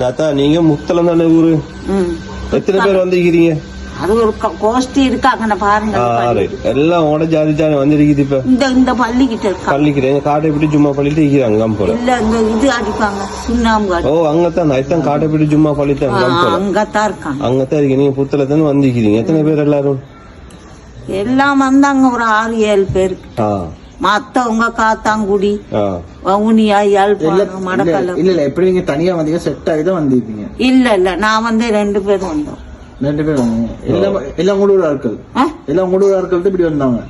தாத்தா நீங்க முத்தலம் தானே ஊரு. எத்தனை பேர் வந்திருக்கிறீங்க? அது ஒரு கோஷ்டி இருக்காங்க பாருங்க எல்லாம் உட ஜாதி தானே வந்திருக்குது இப்ப. இந்த இந்த பள்ளிக்கிட்ட இருக்கா? பள்ளிக்கு எங்க காட்டை பிடி சும்மா பள்ளிட்டு இருக்கிறாங்க கம்போல இல்ல இந்த இது அடிப்பாங்க சுண்ணாம்பு ஓ அங்கத்தான் நைட்தான் காட்டை பிடி சும்மா ஆ, கம்போல அங்கத்தான் இருக்காங்க. அங்கத்தான் இருக்கீங்க நீங்க புத்தல தானே வந்திருக்கிறீங்க. எத்தனை பேர் எல்லாரும்? எல்லாம் வந்தாங்க ஒரு ஆறு ஏழு பேர். மத்தவங்க காத்தாங்குடி. வவுனியா இல்ல யாழ்ப்பாணம் மடக்கல இல்ல இல்ல எப்படி நீங்க தனியா வந்தீங்க? செட் ஆகி தான் வந்திருப்பீங்க இல்ல இல்ல நான் வந்து ரெண்டு பேரும் வந்தோம். ரெண்டு பேரும் வந்தீங்க. எல்லாம் எல்லாம் உங்களூர் ஆட்கள்? எல்லாம் உங்களூர் ஆட்கள் இப்படி வந்தாங்க?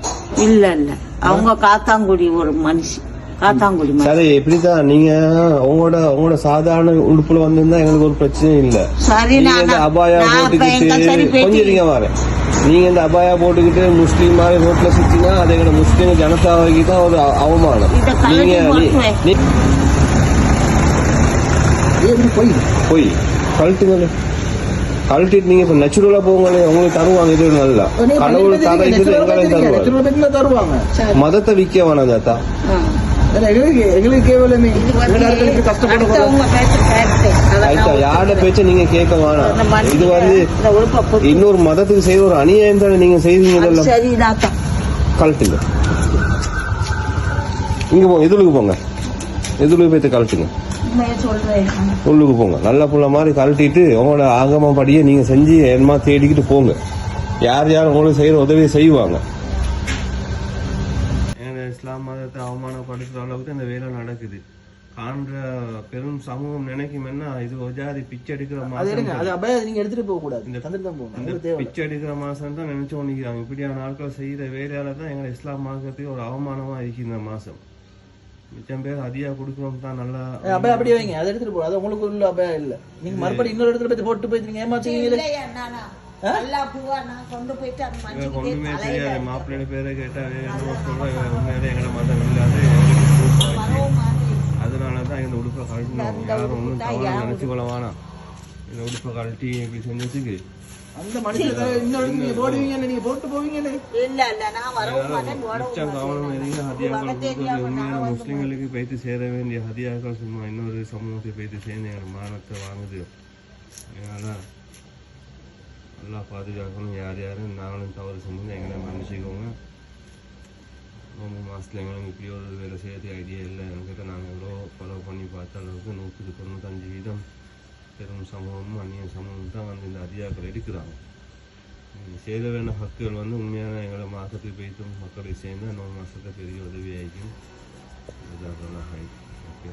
இல்ல இல்ல. அவங்க காத்தாங்குடி ஒரு மனுஷி. காத்தாங்குடி மனுஷி. சரி எப்படிதான் நீங்க உங்களோட உங்களோட சாதாரண உடுப்புல வந்திருந்தா எங்களுக்கு ஒரு பிரச்சனையும் இல்ல. சரி நீங்க நான் அபாயா கொஞ்சம் நீங்க வரேன். நீங்க இந்த அபாயா போட்டுக்கிட்டு முஸ்லீம் மாதிரி ரோட்ல சுத்தினா அது எங்க முஸ்லீம் ஜனதாவுக்கு தான் ஒரு அவ- அவமானம் இத நீங்க போய்? போய். கழட்டுங்களே கழட்டிட்டு நீங்க இப்ப நேச்சுரலா போங்களே உங்களுக்கு தருவாங்க இது நல்லா. கடவுள் தரைக்குது எங்களையும் தருவாங்க? தருவாங்க மதத்தை விற்க வேணாம் தாத்தா. எங்களுக்கு கேவலமே கஷ்டப்படக்கூடாது யாரோட பேச்ச நீங்க கேட்க வேணாம்? இது வந்து இன்னொரு மதத்துக்கு செய்த ஒரு அநியாயம் தானே நீங்க செய்வீங்க. கழட்டுங்க. இங்க போங்க இதுலுக்கு போங்க? இதுலுக்கு போய்த்து கழட்டுங்க. உள்ளுக்கு போங்க. நல்ல புள்ள மாதிரி கழட்டிட்டு உங்களோட ஆகம படியை நீங்க செஞ்சு என்னமா தேடிக்கிட்டு போங்க. யார் யார் உங்களுக்கு செய்யற உதவியை செய்வாங்க. இஸ்லாம் மதத்தை அவமானப்படுத்துற அளவுக்கு இந்த வேலை நடக்குது. காண்ற பெரும் சமூகம் நினைக்கும் என்ன இது ஒஜாதி பிச்சை எடுக்கிற மாசம் அது அப்படியே நீங்க எடுத்துட்டு போக கூடாது. இந்த- தந்துட்டு பிச்சை எடுக்கிற மாசம் தான் நினைச்சு கொண்டிருக்கிறாங்க இப்படியான நாட்கள் செய்யற வேலையால தான் எங்களை இஸ்லாம் மார்க்கத்துக்கு ஒரு அவமானமா இருக்கு இந்த மாசம். மிச்சம் பேர் அதிகா கொடுக்குறோம் தான் நல்லா அப்படியே அப்படியே வைங்க அதை எடுத்துட்டு போக அது உங்களுக்கு உள்ள அப்படியே இல்ல. நீங்க மறுபடியும் இன்னொரு இடத்துல போய் போட்டு போய் நீங்க ஏமாச்சுங்களே இல்லையா, நானா? நல்லா பூவா நான் கொண்டு போயிட்டு அந்த இவருக்கு மனுஷிக்கு ஒண்ணுமே தலையில தெரியாது. மாப்பிள்ளை பேரை கேட்டா என்னமோ உண்மையிலே எங்களை மதம் இல்லாது. அதனால தான் இந்த உடுப்பை கழட்டணும் யாரும் ஒன்றும் தவறு நினைச்சு கொள்ள வேணாம். இந்த உடுப்பை கழட்டி இப்படி செஞ்சதுக்கு. அந்த மனுஷன் இன்னொரு இடத்துல நீங்க போடுவீங்க நீங்க போட்டு போவீங்கன்னு? இல்ல இல்ல நான் வரவும் மாட்டேன் கவனம் எதுங்க ஹதியாக்கள் கொடுக்கறது உண்மையான முஸ்லிம்களுக்கு போய்த்து சேர வேண்டிய ஹதியாக்கள் சும்மா இன்னொரு சமூகத்தை போய்த்து சேர்ந்து எங்கள் மானத்தை வாங்குது. அதனால நல்லா பாதுகாக்கணும். யார் யாரும் நாங்களும் தவறு செஞ்சு எங்களை மன்னிச்சுக்கோங்க. அஸ்லமின் இப்படி ஒரு வேலை செய்யறது ஐடியா இல்லை என்கிட்ட நாங்கள் எவ்வளோ ஃபாலோ பண்ணி பார்த்த அளவுக்கு நூற்றுக்கு தொண்ணூத்தஞ்சு வீதம் பெரும் சமூகமும் அந்நிய சமூகமும் தான் வந்து இந்த அதிகாரிகள் எடுக்கிறாங்க செய்த வேண்டிய ஹக்குகள் வந்து உண்மையான எங்களை மாதத்துக்கு போய்த்து மக்களை சேர்ந்து இன்னொரு மாதத்துக்கு பெரிய உதவியாகும் இதாக ஓகே